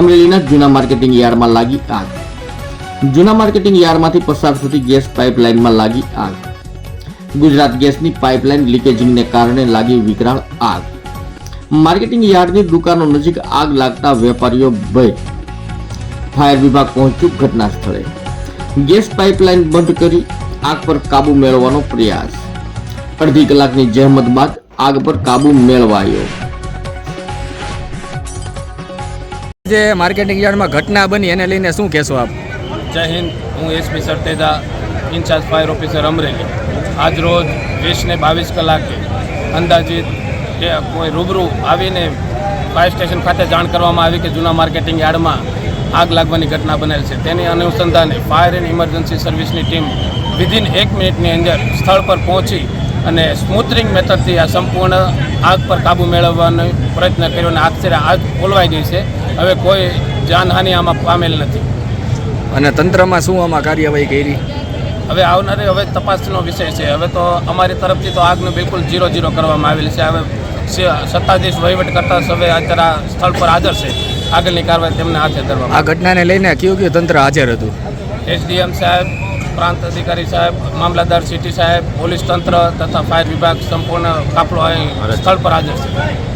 અમરેલીના જૂના માર્કેટિંગ યાર્ડમાં લાગી આગ. જૂના માર્કેટિંગ યાર્ડમાંથી પસાર થતી ગેસ પાઇપલાઇનમાં લાગી આગ. ગુજરાત ગેસની પાઇપલાઇન લીકેજિંગને કારણે લાગી વિકરાળ આગ. માર્કેટિંગ યાર્ડની દુકાનો નજીક આગ લાગતા વેપારીઓ ભય. ફાયર વિભાગ પહોંચ્યું ઘટના સ્થળે ગેસ પાઇપલાઇન બંધ કરી આગ પર કાબુ મેળવવાનો પ્રયાસ. અડધી કલાકની જહેમત બાદ આગ પર કાબુ મેળવાયો. જે માર્કેટિંગ યાર્ડમાં ઘટના બની, એને લઈને શું કહેશો આપ? જય હિન્દ, હું SP Sarteja, in charge fire officer Amreli. આજ રોજ વીસને બાવીસ કલાકે અંદાજિત કોઈ રૂબરૂ આવીને ફાયર સ્ટેશન ખાતે જાણ કરવામાં આવી કે જૂના માર્કેટિંગ યાર્ડમાં આગ લાગવાની ઘટના બનેલ છે. તેની અનુસંધાને ફાયર એન્ડ ઇમરજન્સી સર્વિસની ટીમ વિધિન એક મિનિટની અંદર સ્થળ પર પહોંચી અને સ્મૂથરિંગ મેથડથી આ સંપૂર્ણ આગ પર કાબૂ મેળવવાનો પ્રયત્ન કર્યો અને આખરે આગ ઓલવાઈ ગઈ છે. હવે કોઈ જાનહાનિ આમાં પામેલ નથી. અને તંત્રમાં શું આમાં કાર્યવાહી કરી? હવે આવનારી હવે તપાસનો વિષય છે. હવે તો અમારી તરફથી તો આગનું બિલકુલ ઝીરો ઝીરો કરવામાં આવેલ છે. હવે સત્તાધીશ વહીવટ કરતા હવે અત્યારે આ સ્થળ પર હાજર છે. આગળની કાર્યવાહી તેમને હાથે ધરવામાં આ ઘટનાને લઈને કયું કયું તંત્ર હાજર હતું? એસડીએમ સાહેબ પ્રાંત અધિકારી સાહેબ મામલતદાર સિટી સાહેબ પોલીસ તંત્ર તથા ફાયર વિભાગ સંપૂર્ણ કાફલો અહીં સ્થળ પર હાજર છે.